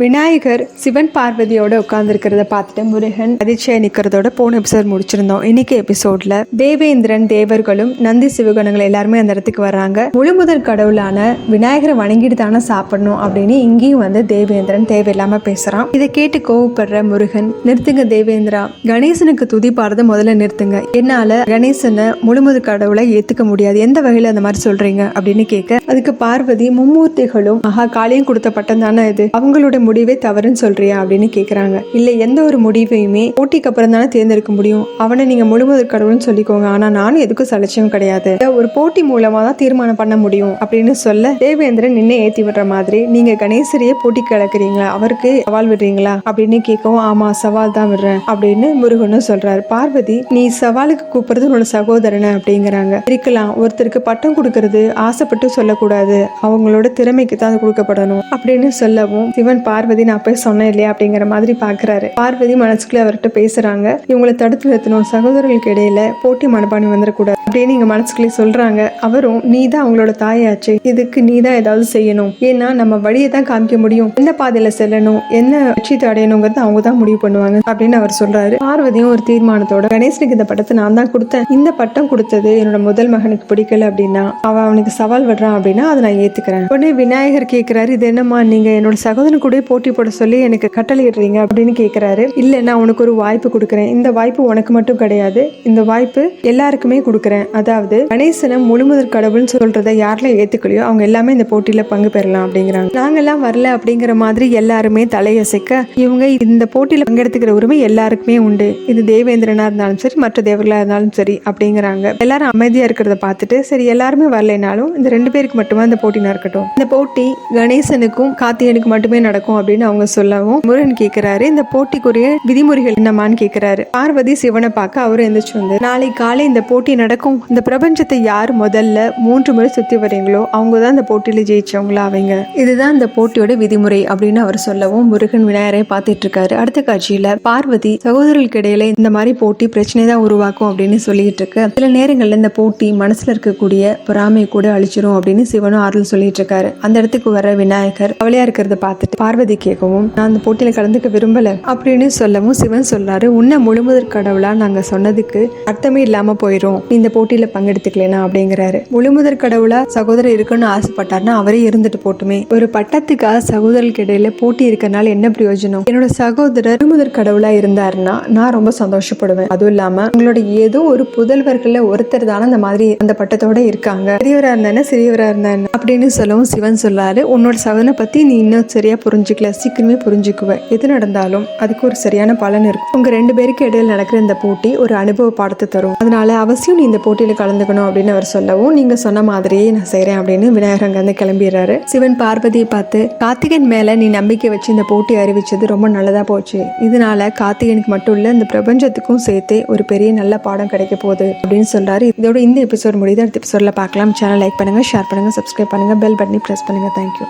விநாயகர் சிவன் பார்வதியோட உட்கார்ந்துருக்கிறத பார்த்துட்டு முருகன் அதிர்ச்சியா நிற்கிறதோட போன எபிசோட் முடிச்சிருந்தோம். இன்னைக்கு எபிசோட்ல தேவேந்திரன் தேவர்களும் நந்தி சிவகணங்கள் எல்லாருமே அந்த இடத்துக்கு வர்றாங்க. முழுமுதல் கடவுளான விநாயகரை வணங்கிட்டு தானே சாப்பிடணும் அப்படின்னு இங்கேயும் வந்து தேவேந்திரன் தேவையில்லாம பேசுறான். இதை கேட்டு கோவப்படுற முருகன் நிறுத்துங்க தேவேந்திரா கணேசனுக்கு துதி பாடுறத முதல்ல நிறுத்துங்க. என்னால கணேசனை முழுமுதல் கடவுளை ஏத்துக்க முடியாது. எந்த வகையில அந்த மாதிரி சொல்றீங்க? அப்படின்னு கேட்க அதுக்கு பார்வதி மும்மூர்த்திகளும் மகா காளியும் கொடுத்த பட்டம் தானே இது. அவங்களோட முடிவே தவறுன்னு சொல்றியா அப்படின்னு கேக்குறாங்க. இல்ல எந்த ஒரு முடிவையுமே போட்டிக்கு அப்புறம் தானே தேர்ந்தெடுக்க முடியும்? அவனை நீங்க முழுமுதல் கடவுள்னு சொல்லிக்கோங்க. ஆனா நானும் எதுக்கும் சலட்சியம் கிடையாது. ஒரு போட்டி மூலமா தான் தீர்மானம் பண்ண முடியும் அப்படின்னு சொல்ல தேவேந்திரன் நின்று ஏத்தி விடுற மாதிரி நீங்க கணேசரையே போட்டி கலக்குறீங்களா அவருக்கு சவால் விடுறீங்களா? அப்படின்னு கேட்கவும் ஆமா சவால் தான் விடுறேன் அப்படின்னு முருகனும் சொல்றாரு. பார்வதி நீ சவாலுக்கு கூப்பிடுறது உன்னோட சகோதரனை அப்படிங்கிறாங்க. இருக்கலாம் ஒருத்தருக்கு பட்டம் கொடுக்கறது ஆசைப்பட்டு சொல்லக்கூடாது. அவங்களோட திறமைக்கு தான் அது கொடுக்கப்படணும் அப்படின்னு சொல்லவும் சிவன் பார்வதி நான் போய் சொன்னேன் இல்லையா அப்படிங்கிற மாதிரி பார்க்குறாரு. பார்வதி மனசுக்குள்ளே அவர்கிட்ட பேசுறாங்க. இவங்களை தடுத்து நிறுத்தணும் சகோதரர்களுக்கு இடையில போட்டி மனப்பாணி வந்துடக்கூடாது அப்படின்னு இங்கே மனசுக்குள்ளே சொல்றாங்க. அவரும் நீ தான் அவங்களோட தாயாச்சு. இதுக்கு நீ தான் ஏதாவது செய்யணும். ஏன்னா நம்ம வழியை தான் காமிக்க முடியும். எந்த பாதையில் செல்லணும்? என்ன லட்சியத்தை அடையணுங்கிறது அவங்க தான் முடிவு பண்ணுவாங்க. அப்படின்னு அவர் சொல்றாரு. பார்வதியும் ஒரு தீர்மானத்தோட கணேசனுக்கு இந்த பட்டத்தை நான் தான் கொடுத்தேன். இந்த பட்டம் கொடுத்தது என்னோட முதல் மகனுக்கு பிடிக்கல அப்படின்னா அவன் அவனுக்கு சவால் விடுறான் அப்படின்னா அதை நான் ஏற்றுக்கிறேன் உடனே விநாயகர் கேட்குறாரு இது என்னம்மா? நீங்கள் என்னோட சகோதரன் கூட போட்டி போட சொல்லி எனக்கு கட்டளையிடுறீங்க அப்படின்னு கேட்குறாரு இல்லை நான் உனக்கு ஒரு வாய்ப்பு கொடுக்குறேன். இந்த வாய்ப்பு உனக்கு மட்டும் கிடையாது. இந்த வாய்ப்பு எல்லாருக்குமே கொடுக்குறேன். அதாவது கணேசனை முழுமுதற் கடவுள்னு சொல்றதை யாரெல்லாம் ஏற்றுக்கலையோ அவங்க எல்லாமே இந்த போட்டியில் பங்கு பெறலாம் அப்படிங்கிறாங்க. நாங்கெல்லாம் வரல அப்படிங்கிற மாதிரி எல்லாருமே தலையசைக்க இவங்க இந்த போட்டியில் பங்கெடுத்துக்கிற உரிமை எல்லாருக்குமே உண்டு. இது தேவேந்திரனா இருந்தாலும் சரி மற்ற தேவர்களாக இருந்தாலும் சரி அப்படிங்கிறாங்க. எல்லாரும் அமைதியாக இருக்கிறத பார்த்துட்டு சரி எல்லாருமே வரலைனாலும் இந்த ரெண்டு பேருக்கு மட்டுமே இந்த போட்டி நடக்கட்டும் இந்த போட்டி கணேசனுக்கும் கார்த்திகனுக்கு மட்டுமே நடக்கும். அப்படின்னு அவங்க சொல்லவும் முருகன் கேட்கிறாரு இந்த போட்டிக்குரிய விதிமுறைகள் என்னமான்னு கேட்கிறாரு பார்வதி சிவனை பார்க்க அவரு எந்திரிச்சு வந்து நாளை காலை இந்த போட்டி நடக்கும். இந்த பிரபஞ்சத்தை யார் முதல்ல மூன்று முறை சுத்தி வரீங்களோ அவங்க தான் இந்த போட்டியில ஜெயிச்சவங்களா அவங்க. இதுதான் இந்த போட்டியோட விதிமுறை அப்படின்னு அவர் சொல்லவும் முருகன் விநாயகரை பார்த்துட்டு இருக்காரு. அடுத்த காட்சியில பார்வதி சகோதரர்களுக்கு இடையில இந்த மாதிரி போட்டி பிரச்சனை தான் உருவாக்கும் அப்படின்னு சொல்லிட்டு இருக்கு. சில நேரங்கள்ல இந்த போட்டி மனசுல இருக்கக்கூடிய பொறாமை கூட அழிச்சிரும் அப்படின்னு சிவனும் ஆறுதல் சொல்லிட்டு இருக்காரு. அந்த இடத்துக்கு வர விநாயகர் கவலையா இருக்கிறத பார்த்துட்டு பார்வதி கேட்கவும் நான் அந்த போட்டியில கலந்துக்க விரும்பல அப்படின்னு சொல்லவும் சிவன் சொல்றாரு. உன்னை முழுமுதற் கடவுளா நாங்க சொன்னதுக்கு அர்த்தமே இல்லாம போயிரும். இந்த போட்டியில பங்கெடுத்துக்கலனா அப்படிங்கிறாரு. முழுமுதற் கடவுளா சகோதரர் இருக்கணும்னு ஆசைப்பட்டார்னா அவரே இருந்துட்டு போட்டுமே. ஒரு பட்டத்துக்காக சகோதரர்களுக்கு இடையில போட்டி இருக்கனால என்ன பிரயோஜனம்? என்னோட சகோதரர் முழுமுதற் கடவுளா இருந்தாருன்னா நான் ரொம்ப சந்தோஷப்படுவேன். அதுவும் இல்லாம உங்களோட ஏதோ ஒரு புதல்வர்கள்ல ஒருத்தர் தானே அந்த மாதிரி அந்த பட்டத்தோட இருக்காங்க. பெரியவரா இருந்தானே சிறியவரா இருந்தானே அப்படின்னு சொல்லவும் சிவன் சொல்லாரு உன்னோட சகோதரனை பத்தி நீ இன்னும் சரியா புரிஞ்சுக்கல சீக்கிரமே புரிஞ்சுக்குவ. எது நடந்தாலும் அதுக்கு ஒரு சரியான பலன் இருக்கும். உங்கள் ரெண்டு பேருக்கு இடையில் நடக்கிற இந்த போட்டி ஒரு அனுபவ பாடத்தை தரும். அதனால அவசியம் நீ இந்த போட்டியில் கலந்துக்கணும் அப்படின்னு அவர் சொல்லவும் நீங்கள் சொன்ன மாதிரியே நான் செய்கிறேன் அப்படின்னு விநாயகர் அங்கேருந்து கிளம்பிடுறாரு. சிவன் பார்வதியை பார்த்து கார்த்திகன் மேலே நீ நம்பிக்கை வச்சு இந்த போட்டி அறிவிச்சது ரொம்ப நல்லதாக போச்சு. இதனால கார்த்திகனுக்கு மட்டும் இல்லை இந்த பிரபஞ்சத்துக்கும் சேர்த்து ஒரு பெரிய நல்ல பாடம் கிடைக்க போகுது அப்படின்னு சொல்கிறாரு இதோட இந்த எபிசோட் முடியுது. அடுத்த எபிசோடில் பார்க்கலாம். சேனல் லைக் பண்ணுங்கள் ஷேர் பண்ணுங்க சப்ஸ்கிரைப் பண்ணுங்க பெல் பட்டனி ப்ரெஸ் பண்ணுங்க. Thank you